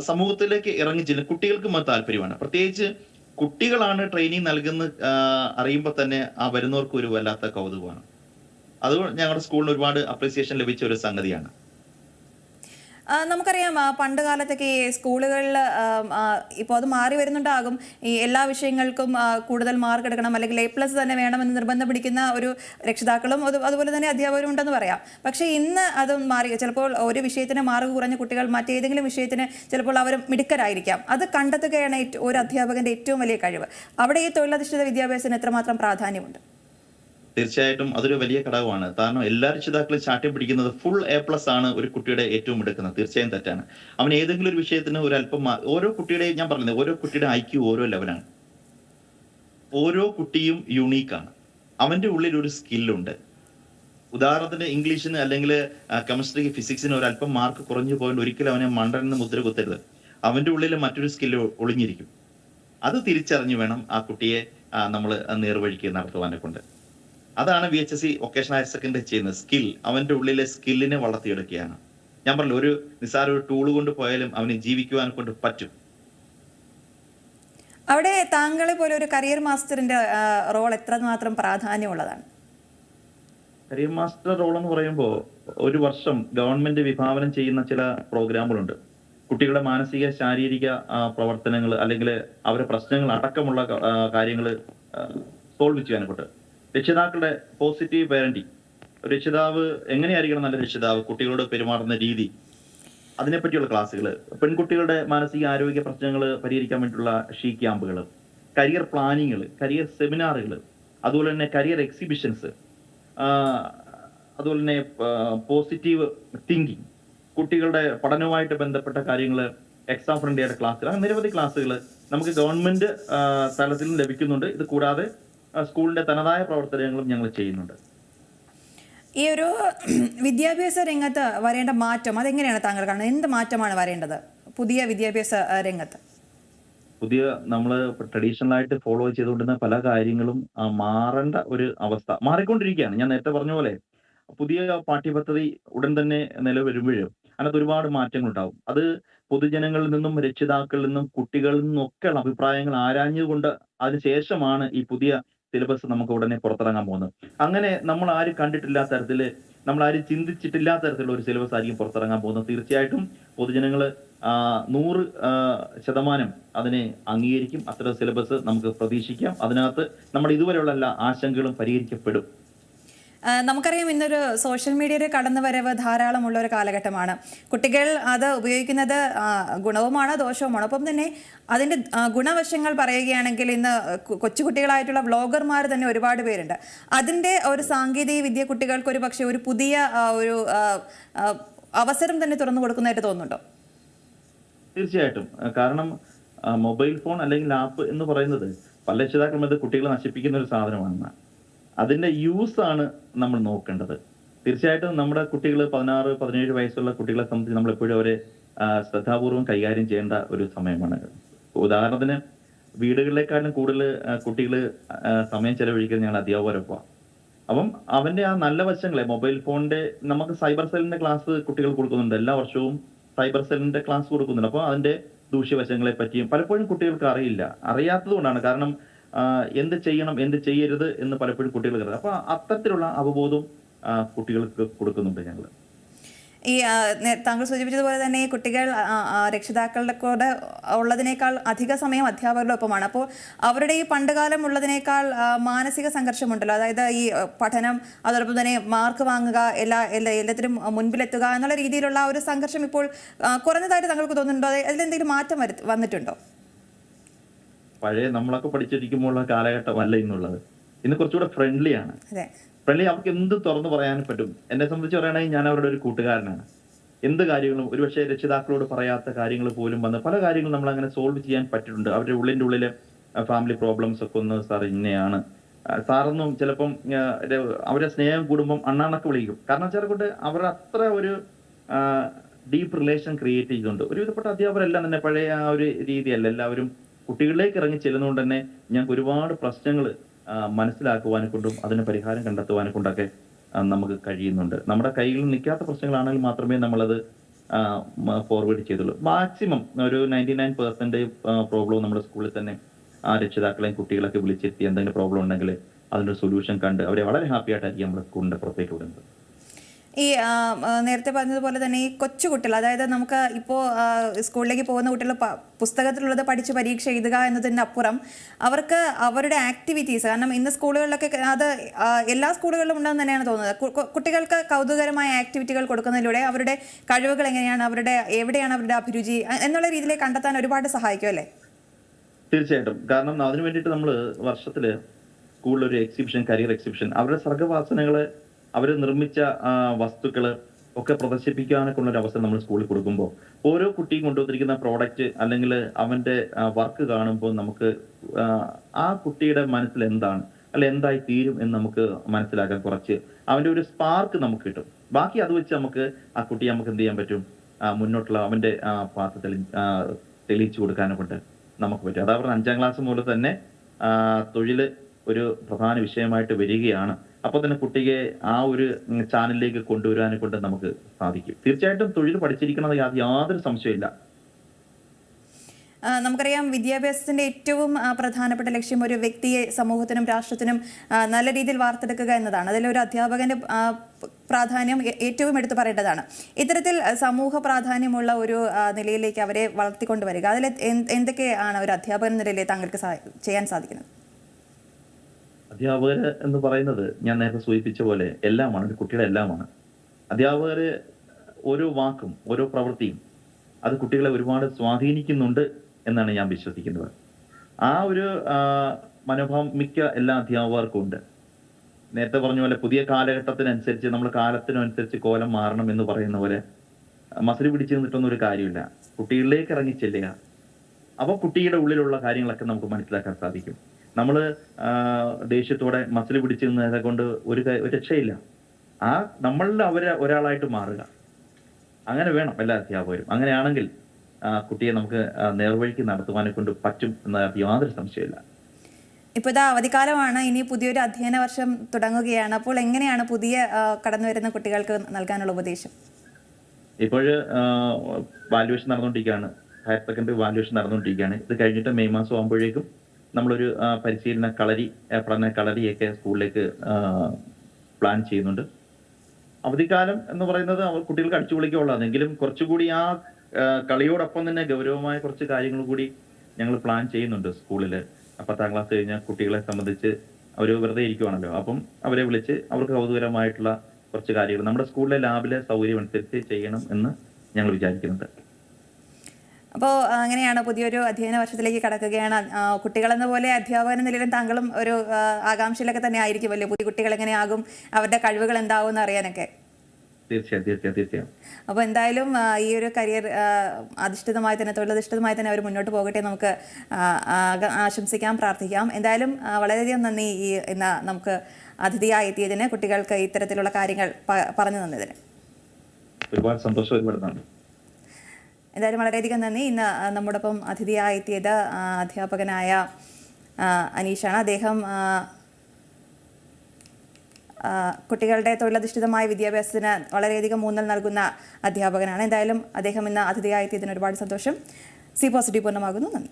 [SPEAKER 2] സമൂഹത്തിലേക്ക് ഇറങ്ങി ചെല്ലും കുട്ടികൾക്കും അത് താല്പര്യമാണ്. പ്രത്യേകിച്ച് കുട്ടികളാണ് ട്രെയിനിങ് നൽകുന്ന അറിയുമ്പോൾ തന്നെ ആ വരുന്നവർക്ക് ഒരു വല്ലാത്ത കൗതുകമാണ്. അത് ഞങ്ങളുടെ സ്കൂളിന് ഒരുപാട് അപ്രീസിയേഷൻ ലഭിച്ച ഒരു സംഗതിയാണ്.
[SPEAKER 1] നമുക്കറിയാം പണ്ട് കാലത്തൊക്കെ ഈ സ്കൂളുകളിൽ ഇപ്പോൾ അത് മാറി വരുന്നുണ്ടാകും. ഈ എല്ലാ വിഷയങ്ങൾക്കും കൂടുതൽ മാർക്ക് എടുക്കണം അല്ലെങ്കിൽ എ പ്ലസ് തന്നെ വേണമെന്ന് നിർബന്ധം പിടിക്കുന്ന ഒരു രക്ഷിതാക്കളും അതുപോലെ തന്നെ അധ്യാപകരും ഉണ്ടെന്ന് പറയാം. പക്ഷേ ഇന്ന് അത് മാറി ചിലപ്പോൾ ഒരു വിഷയത്തിന് മാർക്ക് കുറഞ്ഞ കുട്ടികൾ മറ്റേതെങ്കിലും വിഷയത്തിന് ചിലപ്പോൾ അവർ മിടുക്കരായിരിക്കാം. അത് കണ്ടെത്തുകയാണ് ഒരു അധ്യാപകന്റെ ഏറ്റവും വലിയ കഴിവ്. അവിടെ ഈ തൊഴിലധിഷ്ഠിത വിദ്യാഭ്യാസത്തിന് എത്രമാത്രം പ്രാധാന്യമുണ്ട്?
[SPEAKER 2] തീർച്ചയായിട്ടും അതൊരു വലിയ ഘടകമാണ് കാരണം എല്ലാ രക്ഷിതാക്കളും ചാട്ടി പിടിക്കുന്നത് ഫുൾ എ പ്ലസ് ആണ് ഒരു കുട്ടിയുടെ ഏറ്റവും എടുക്കുന്നത്. തീർച്ചയായും തെറ്റാണ്. അവൻ ഏതെങ്കിലും ഒരു വിഷയത്തിന് ഒരു അല്പം ഓരോ കുട്ടിയുടെയും ഞാൻ പറഞ്ഞത് ഓരോ കുട്ടിയുടെ ഐക്യു ഓരോ ലെവലാണ് ഓരോ കുട്ടിയും യുണീക്കാണ് അവന്റെ ഉള്ളിൽ ഒരു സ്കില്ലുണ്ട് ഉദാഹരണത്തിന് ഇംഗ്ലീഷിന് അല്ലെങ്കിൽ കെമിസ്ട്രിക്ക് ഫിസിക്സിന് ഒരു അല്പം മാർക്ക് കുറഞ്ഞു പോയിട്ട് ഒരിക്കലും അവനെ മണ്ടനെന്ന് മുദ്ര കുത്തരുത്. അവന്റെ ഉള്ളിൽ മറ്റൊരു സ്കില്ല് ഒളിഞ്ഞിരിക്കും. അത് തിരിച്ചറിഞ്ഞു വേണം ആ കുട്ടിയെ നമ്മൾ നേർവഴിക്ക് നടത്തുവാനെ കൊണ്ട്. അതാണ് V H S C vocational higher secondary ചെയ്യുന്നത്. സ്കിൽ അവന്റെ ഉള്ളിലെ സ്കില്ലിനെ വളർത്തിയെടുക്കുകയാണ്. ഞാൻ പറഞ്ഞു ഒരു നിസ്സാര ഒരു ടൂൾ കൊണ്ട് പോയാലും അവന് ജീവിക്കുവാൻ കൊണ്ട് പറ്റും.
[SPEAKER 1] അവിടെ താങ്കളെ പോലെ ഒരു കരിയർ മാസ്റ്ററിന്റെ റോൾ എത്രമാത്രം പ്രാധാന്യമുള്ളതാണ്?
[SPEAKER 2] കരിയർ മാസ്റ്റർ റോൾ എന്ന് പറയുമ്പോൾ ഒരു വർഷം ഗവൺമെന്റ് വിഭാവനം ചെയ്യുന്ന ചില പ്രോഗ്രാമുകളുണ്ട് കുട്ടികളുടെ മാനസിക ശാരീരിക പ്രവർത്തനങ്ങൾ അല്ലെങ്കിൽ അവരുടെ പ്രശ്നങ്ങൾ അടക്കമുള്ള കാര്യങ്ങൾ സോൾവ് ചെയ്യാനൊക്കെ രക്ഷിതാക്കളുടെ പോസിറ്റീവ് പാരന്റിങ് രക്ഷിതാവ് എങ്ങനെയായിരിക്കണം നല്ല രക്ഷിതാവ്? കുട്ടികളോട് പെരുമാറുന്ന രീതി. അതിനെപ്പറ്റിയുള്ള ക്ലാസ്സുകൾ പെൺകുട്ടികളുടെ മാനസിക ആരോഗ്യ പ്രശ്നങ്ങൾ പരിഹരിക്കാൻ വേണ്ടിയിട്ടുള്ള ഷീ ക്യാമ്പുകൾ കരിയർ പ്ലാനിങ്ങൾ കരിയർ സെമിനാറുകൾ അതുപോലെ തന്നെ കരിയർ എക്സിബിഷൻസ് അതുപോലെ തന്നെ പോസിറ്റീവ് തിങ്കിങ് കുട്ടികളുടെ പഠനവുമായിട്ട് ബന്ധപ്പെട്ട കാര്യങ്ങൾ എക്സാം ഫ്രണ്ട്ലിയുടെ ക്ലാസ്സുകൾ അങ്ങനെ നിരവധി ക്ലാസ്സുകൾ നമുക്ക് ഗവൺമെന്റ് തലത്തിൽ ലഭിക്കുന്നുണ്ട്. ഇത് കൂടാതെ സ്കൂളിന്റെ തനതായ പ്രവർത്തനങ്ങളും ഞങ്ങൾ ചെയ്യുന്നുണ്ട്.
[SPEAKER 1] ഈ ഒരു വിദ്യാഭ്യാസ രംഗത്ത് വരേണ്ട മാറ്റം അതെങ്ങനെയാണ് താങ്കൾ കാണുന്നത്? എന്ത് മാറ്റമാണ് വരേണ്ടത്? പുതിയ വിദ്യാഭ്യാസ രംഗത്ത്.
[SPEAKER 2] പുതിയ നമ്മൾ ട്രഡീഷണൽ ആയിട്ട് ഫോളോ ചെയ്തുകൊണ്ടിരുന്ന പല കാര്യങ്ങളും മാറേണ്ട ഒരു അവസ്ഥ മാറിക്കൊണ്ടിരിക്കുകയാണ്. ഞാൻ നേരത്തെ പറഞ്ഞ പോലെ പുതിയ പാഠ്യപദ്ധതി ഉടൻ തന്നെ നിലവരുമ്പോഴും അതിനകത്ത് ഒരുപാട് മാറ്റങ്ങൾ ഉണ്ടാവും അത് പൊതുജനങ്ങളിൽ നിന്നും രക്ഷിതാക്കളിൽ നിന്നും കുട്ടികളിൽ നിന്നും ഒക്കെയുള്ള അഭിപ്രായങ്ങൾ ആരാഞ്ഞുകൊണ്ട് അതിനുശേഷമാണ് ഈ പുതിയ സിലബസ് നമുക്ക് ഉടനെ പുറത്തിറങ്ങാൻ പോകുന്നത് അങ്ങനെ നമ്മൾ ആരും കണ്ടിട്ടില്ലാത്ത തരത്തിൽ നമ്മൾ ആരും ചിന്തിച്ചിട്ടില്ലാത്ത തരത്തിലുള്ള ഒരു സിലബസ് ആയിരിക്കും പുറത്തിറങ്ങാൻ പോകുന്നത്. തീർച്ചയായിട്ടും പൊതുജനങ്ങൾ നൂറ് ശതമാനം അതിനെ അംഗീകരിക്കും. അത്തരം സിലബസ് നമുക്ക് പ്രതീക്ഷിക്കാം. അതിനകത്ത് നമ്മുടെ ഇതുവരെയുള്ള എല്ലാ ആശങ്കകളും പരിഹരിക്കപ്പെടും.
[SPEAKER 1] നമുക്കറിയാം ഇന്നൊരു സോഷ്യൽ മീഡിയയുടെ കടന്നുവരവ് ധാരാളമുള്ള ഒരു കാലഘട്ടമാണ്. കുട്ടികൾ അത് ഉപയോഗിക്കുന്നത് ഗുണവുമാണ് ദോഷവുമാണ്. ഒപ്പം തന്നെ അതിന്റെ ഗുണവശങ്ങൾ പറയുകയാണെങ്കിൽ ഇന്ന് കൊച്ചുകുട്ടികളായിട്ടുള്ള വ്ളോഗർമാർ തന്നെ ഒരുപാട് പേരുണ്ട്. അതിന്റെ ഒരു സാങ്കേതിക വിദ്യ കുട്ടികൾക്ക് ഒരു പക്ഷേ ഒരു പുതിയ ഒരു അവസരം തന്നെ തുറന്നു കൊടുക്കുന്നതായിട്ട് തോന്നുന്നുണ്ടോ?
[SPEAKER 2] തീർച്ചയായിട്ടും. കാരണം മൊബൈൽ ഫോൺ അല്ലെങ്കിൽ ആപ്പ് എന്ന് പറയുന്നത് പല രക്ഷിതാക്കളും ഇത് കുട്ടികളെ നശിപ്പിക്കുന്ന ഒരു സാധനമാണ് അതിന്റെ യൂസ് ആണ് നമ്മൾ നോക്കേണ്ടത്. തീർച്ചയായിട്ടും നമ്മുടെ കുട്ടികൾ പതിനാറ് പതിനേഴ് വയസ്സുള്ള കുട്ടികളെ സംബന്ധിച്ച് നമ്മൾ എപ്പോഴും അവരെ ശ്രദ്ധാപൂർവം കൈകാര്യം ചെയ്യേണ്ട ഒരു സമയമാണ്. ഉദാഹരണത്തിന് വീടുകളിലേക്കാളും കൂടുതൽ കുട്ടികൾ സമയം ചെലവഴിക്കുന്നത് ഞങ്ങൾ അധ്യാപകരൊപ്പം. അപ്പം അവന്റെ ആ നല്ല വശങ്ങളെ മൊബൈൽ ഫോണിന്റെ നമുക്ക് സൈബർ സെല്ലിന്റെ ക്ലാസ് കുട്ടികൾ കൊടുക്കുന്നുണ്ട്. എല്ലാ വർഷവും സൈബർ സെല്ലിന്റെ ക്ലാസ് കൊടുക്കുന്നുണ്ട്. അപ്പോൾ അതിന്റെ ദൂഷ്യവശങ്ങളെ പറ്റിയും പലപ്പോഴും കുട്ടികൾക്ക് അറിയില്ല. അറിയാത്തത് കൊണ്ടാണ്. കാരണം എന്ത് ചെയ്യണം എന്ത് ചെയ്യരുത് എന്ന് പലപ്പോഴും കുട്ടികൾ കരുതും അപ്പോൾ അത്തരത്തിലുള്ള അവബോധം കുട്ടികൾക്ക് കൊടുക്കുന്നുണ്ട് ഞങ്ങൾ
[SPEAKER 1] ഈ താങ്കൾ സൂചിപ്പിച്ചതുപോലെ തന്നെ കുട്ടികൾ രക്ഷിതാക്കളുടെ കൂടെ ഉള്ളതിനേക്കാൾ അധിക സമയം അധ്യാപകരുടെ ഒപ്പമാണ്. അപ്പോൾ അവരുടെ ഈ പണ്ടുകാലം ഉള്ളതിനേക്കാൾ മാനസിക സംഘർഷമുണ്ടല്ലോ. അതായത് ഈ പഠനം അതോടൊപ്പം തന്നെ മാർക്ക് വാങ്ങുക എല്ലാ എല്ലാ എല്ലാത്തിനും മുൻപിലെത്തുക എന്നുള്ള രീതിയിലുള്ള ഒരു സംഘർഷം ഇപ്പോൾ കുറഞ്ഞതായിട്ട് താങ്കൾക്ക് തോന്നുന്നുണ്ടോ? അതെ- അതിലെന്തെങ്കിലും മാറ്റം വന്നിട്ടുണ്ടോ?
[SPEAKER 2] പഴയ നമ്മളൊക്കെ പഠിച്ചിരിക്കുമ്പോഴുള്ള കാലഘട്ടമല്ല ഇന്നുള്ളത്. ഇന്ന് കുറച്ചുകൂടെ ഫ്രണ്ട്ലി ആണ്.
[SPEAKER 1] അതെ.
[SPEAKER 2] ഫ്രണ്ട്ലി അവർക്ക് എന്ത് തുറന്നു പറയാനും പറ്റും? എന്നെ സംബന്ധിച്ച് പറയുകയാണെങ്കിൽ ഞാൻ അവരുടെ ഒരു കൂട്ടുകാരനാണ്. എന്ത് കാര്യങ്ങളും ഒരുപക്ഷെ രക്ഷിതാക്കളോട് പറയാത്ത കാര്യങ്ങൾ പോലും വന്ന് പല കാര്യങ്ങളും നമ്മൾ അങ്ങനെ സോൾവ് ചെയ്യാൻ പറ്റിയിട്ടുണ്ട്. അവരുടെ ഉള്ളിന്റെ ഉള്ളിലെ ഫാമിലി പ്രോബ്ലംസ് ഒക്കെ ഒന്ന് സാർ ഇന്നെയാണ്. സാറൊന്നും ചിലപ്പം അവരെ സ്നേഹം കൂടുമ്പം അണ്ണാന്നൊക്കെ വിളിക്കും. കാരണം വെച്ചാൽ കൊണ്ട് അവർ അത്ര ഒരു ഡീപ്പ് റിലേഷൻ ക്രിയേറ്റ് ചെയ്തിട്ടുണ്ട് ഒരുവിധപ്പെട്ട അധ്യാപകരെല്ലാം തന്നെ പഴയ ആ ഒരു രീതിയല്ല. എല്ലാവരും കുട്ടികളിലേക്ക് ഇറങ്ങി ചെല്ലുന്നതുകൊണ്ട് തന്നെ ഞങ്ങൾക്ക് ഒരുപാട് പ്രശ്നങ്ങൾ മനസ്സിലാക്കുവാനെ കൊണ്ടും അതിന് പരിഹാരം കണ്ടെത്തുവാനെ കൊണ്ടൊക്കെ നമുക്ക് കഴിയുന്നുണ്ട്. നമ്മുടെ കയ്യിൽ നിൽക്കാത്ത പ്രശ്നങ്ങളാണെങ്കിൽ മാത്രമേ നമ്മളത് ഫോർവേഡ് ചെയ്തുള്ളൂ. മാക്സിമം ഒരു നയന്റി നയൻ പെർസെന്റ് പ്രോബ്ലം നമ്മുടെ സ്കൂളിൽ തന്നെ ആ രക്ഷിതാക്കളെയും കുട്ടികളൊക്കെ വിളിച്ചെത്തി എന്തെങ്കിലും പ്രോബ്ലം ഉണ്ടെങ്കിൽ അതിന്റെ സൊല്യൂഷൻ കണ്ട് അവരെ വളരെ ഹാപ്പി ആയിട്ടായിരിക്കും നമ്മുടെ സ്കൂളിന്റെ പുറത്തേക്ക് വിടുന്നത്.
[SPEAKER 1] ഈ നേരത്തെ പറഞ്ഞതുപോലെ തന്നെ ഈ കൊച്ചു കുട്ടികൾ അതായത് നമുക്ക് ഇപ്പോൾ സ്കൂളിലേക്ക് പോകുന്ന കുട്ടികൾ പുസ്തകത്തിലുള്ളത് പഠിച്ച് പരീക്ഷ എഴുതുക എന്നതിനപ്പുറം അവർക്ക് അവരുടെ ആക്ടിവിറ്റീസ് കാരണം ഇന്ന് സ്കൂളുകളിലൊക്കെ അത് എല്ലാ സ്കൂളുകളിലും ഉണ്ടെന്ന് തന്നെയാണ് തോന്നുന്നത്. കുട്ടികൾക്ക് കൗതുകരമായ ആക്ടിവിറ്റികൾ കൊടുക്കുന്നതിലൂടെ അവരുടെ കഴിവുകൾ എങ്ങനെയാണ് അവരുടെ എവിടെയാണ് അവരുടെ അഭിരുചി എന്നുള്ള രീതിയിൽ കണ്ടെത്താൻ ഒരുപാട് സഹായിക്കും അല്ലേ?
[SPEAKER 2] തീർച്ചയായിട്ടും. കാരണം അതിനു വേണ്ടിയിട്ട് നമ്മൾ വർഷത്തിൽ സ്കൂളിൽ ഒരു എക്സിബിഷൻ കരിയർ എക്സിബിഷൻ അവരുടെ സർഗവാസനകൾ അവർ നിർമ്മിച്ച വസ്തുക്കൾ ഒക്കെ പ്രദർശിപ്പിക്കാനൊക്കെ ഒരു അവസരം നമ്മൾ സ്കൂളിൽ കൊടുക്കുമ്പോൾ ഓരോ കുട്ടിയും കൊണ്ടുവന്നിരിക്കുന്ന പ്രോഡക്റ്റ് അല്ലെങ്കിൽ അവന്റെ വർക്ക് കാണുമ്പോൾ നമുക്ക് ആ, കുട്ടിയുടെ മനസ്സിൽ എന്താണ്? അല്ല എന്തായി തീരും എന്ന് നമുക്ക് മനസ്സിലാക്കാൻ കുറച്ച് അവന്റെ ഒരു സ്പാർക്ക് നമുക്ക് കിട്ടും. ബാക്കി അത് വെച്ച് നമുക്ക് ആ കുട്ടിയെ നമുക്ക് എന്ത് ചെയ്യാൻ പറ്റും? മുന്നോട്ടുള്ള അവന്റെ പാത്ത് തെളി തെളിയിച്ചു കൊടുക്കാനും കൊണ്ട് നമുക്ക് പറ്റും. അതാ പറഞ്ഞ അഞ്ചാം ക്ലാസ് മുതൽ തന്നെ തൊഴിൽ ഒരു പ്രധാന വിഷയമായിട്ട് വരികയാണ്. അപ്പൊ തന്നെ കുട്ടിയെ ആ ഒരു ചാനലിലേക്ക് കൊണ്ടുവരാനെ കൊണ്ട് നമുക്ക് സാധിക്കും. തീർച്ചയായിട്ടും തൊഴിൽ പഠിച്ചിരിക്കുന്നത് യാതൊരു സംശയമില്ല
[SPEAKER 1] നമുക്കറിയാം വിദ്യാഭ്യാസത്തിന്റെ ഏറ്റവും പ്രധാനപ്പെട്ട ലക്ഷ്യം ഒരു വ്യക്തിയെ സമൂഹത്തിനും രാഷ്ട്രത്തിനും നല്ല രീതിയിൽ വാർത്തെടുക്കുക എന്നതാണ്. അതിൽ ഒരു അധ്യാപകന്റെ പ്രാധാന്യം ഏറ്റവും എടുത്തു പറയേണ്ടതാണ്. ഇത്തരത്തിൽ സമൂഹ പ്രാധാന്യമുള്ള ഒരു നിലയിലേക്ക് അവരെ വളർത്തിക്കൊണ്ടുവരിക. അതിൽ എന്തൊക്കെയാണ് ഒരു അധ്യാപകൻ നിലയിൽ താങ്കൾക്ക് ചെയ്യാൻ സാധിക്കുന്നത്?
[SPEAKER 2] അധ്യാപകർ എന്ന് പറയുന്നത് ഞാൻ നേരത്തെ സൂചിപ്പിച്ച പോലെ എല്ലാമാണ് ഒരു കുട്ടിയുടെ എല്ലാമാണ്. അധ്യാപകർ ഓരോ വാക്കും ഓരോ പ്രവൃത്തിയും അത് കുട്ടികളെ ഒരുപാട് സ്വാധീനിക്കുന്നുണ്ട് എന്നാണ് ഞാൻ വിശ്വസിക്കുന്നത്. ആ ഒരു മനോഭാവം മിക്ക എല്ലാ അധ്യാപകർക്കും ഉണ്ട്. നേരത്തെ പറഞ്ഞ പോലെ പുതിയ കാലഘട്ടത്തിനനുസരിച്ച് നമ്മൾ കാലത്തിനനുസരിച്ച് കോലം മാറണം എന്ന് പറയുന്ന പോലെ മസിൽ പിടിച്ചു നിന്നിട്ടൊന്നും ഒരു കാര്യമില്ല. കുട്ടികളിലേക്ക് ഇറങ്ങി ചെല്ലുക. അപ്പൊ കുട്ടിയുടെ ഉള്ളിലുള്ള കാര്യങ്ങളൊക്കെ നമുക്ക് മനസ്സിലാക്കാൻ സാധിക്കും. നമ്മൾ ദേഷ്യത്തോടെ മസിൽ പിടിച്ചു നിന്നതെ കൊണ്ട് ഒരു രക്ഷയില്ല. ആ നമ്മളിൽ അവരെ ഒരാളായിട്ട് മാറുക. അങ്ങനെ വേണം എല്ലാ അധ്യാപകരും. അങ്ങനെയാണെങ്കിൽ കുട്ടിയെ നമുക്ക് നേർവഴിക്ക് നടത്തുവാനെ കൊണ്ട് പറ്റും എന്ന യാതൊരു സംശയമില്ല
[SPEAKER 1] ഇപ്പോൾ ഇതാ അവധിക്കാലമാണ്. ഇനി പുതിയൊരു അധ്യയന വർഷം തുടങ്ങുകയാണ്. അപ്പോൾ എങ്ങനെയാണ് പുതിയ കടന്നു വരുന്ന കുട്ടികൾക്ക് നൽകാനുള്ള ഉപദേശം?
[SPEAKER 2] ഇപ്പോൾ വാല്യുവേഷൻ നടന്നുകൊണ്ടിരിക്കുകയാണ്. ഹയർ സെക്കൻഡറി വാല്യുവേഷൻ നടന്നുകൊണ്ടിരിക്കുകയാണ്. ഇത് കഴിഞ്ഞിട്ട് മെയ് മാസം ആകുമ്പോഴേക്കും നമ്മളൊരു പരിശീലന കളരി പഠന കളരിയൊക്കെ സ്കൂളിലേക്ക് പ്ലാൻ ചെയ്യുന്നുണ്ട്. അവധിക്കാലം എന്ന് പറയുന്നത് അവർ കുട്ടികൾക്ക് അടിച്ചു പൊളിക്കുള്ളതാണ് എങ്കിലും കുറച്ചുകൂടി ആ ആ, കളിയോടൊപ്പം തന്നെ ഗൗരവമായ കുറച്ച് കാര്യങ്ങൾ കൂടി ഞങ്ങൾ പ്ലാൻ ചെയ്യുന്നുണ്ട് സ്കൂളിൽ പത്താം ക്ലാസ് കഴിഞ്ഞ കുട്ടികളെ സംബന്ധിച്ച് അവർ വെറുതെ ഇരിക്കുവാണല്ലോ. അപ്പം അവരെ വിളിച്ച് അവർക്ക് കൗതുകരമായിട്ടുള്ള കുറച്ച് കാര്യങ്ങൾ. നമ്മുടെ സ്കൂളിലെ ലാബിലെ സൗകര്യം അനുസരിച്ച് ചെയ്യണം എന്ന് ഞങ്ങൾ വിചാരിക്കുന്നുണ്ട്.
[SPEAKER 1] അപ്പോൾ അങ്ങനെയാണ് പുതിയൊരു അധ്യയന വർഷത്തിലേക്ക് കടക്കുകയാണ്. കുട്ടികൾ കുട്ടികളെന്ന പോലെ അധ്യാപകൻ നിലയിലും താങ്കളും ഒരു ആകാംക്ഷയിലൊക്കെ തന്നെ ആയിരിക്കുമല്ലോ പുതിയ കുട്ടികൾ എങ്ങനെയാകും? അവരുടെ കഴിവുകൾ എന്താവും എന്ന് അറിയാനൊക്കെ.
[SPEAKER 2] തീർച്ചയായും തീർച്ചയായും തീർച്ചയായും.
[SPEAKER 1] അപ്പോൾ എന്തായാലും ഈ ഒരു കരിയർ അധിഷ്ഠിതമായി തന്നെ തൊഴിലധിഷ്ഠിതമായി തന്നെ അവർ മുന്നോട്ട് പോകട്ടെ നമുക്ക് ആശംസിക്കാം പ്രാർത്ഥിക്കാം. എന്തായാലും വളരെയധികം നന്ദി ഈ എന്നാ നമുക്ക് അതിഥിയായി എത്തിയതിന് കുട്ടികൾക്ക് ഇത്തരത്തിലുള്ള കാര്യങ്ങൾ പറഞ്ഞു തന്നതിന്.
[SPEAKER 2] ഒരുപാട് സന്തോഷം ഒരുപാട് നന്ദി
[SPEAKER 1] എന്തായാലും വളരെയധികം നന്ദി. ഇന്ന് നമ്മോടൊപ്പം അതിഥിയായി എത്തിയത് അധ്യാപകനായ അനീഷാണ്. അദ്ദേഹം കുട്ടികളുടെ തൊഴിലധിഷ്ഠിതമായ വിദ്യാഭ്യാസത്തിന് വളരെയധികം ഊന്നൽ നൽകുന്ന അധ്യാപകനാണ്. എന്തായാലും അദ്ദേഹം ഇന്ന് അതിഥിയായി എത്തിയതിന് ഒരുപാട് സന്തോഷം. സി പോസിറ്റീവ് പൂർണമാകുന്നു. നന്ദി.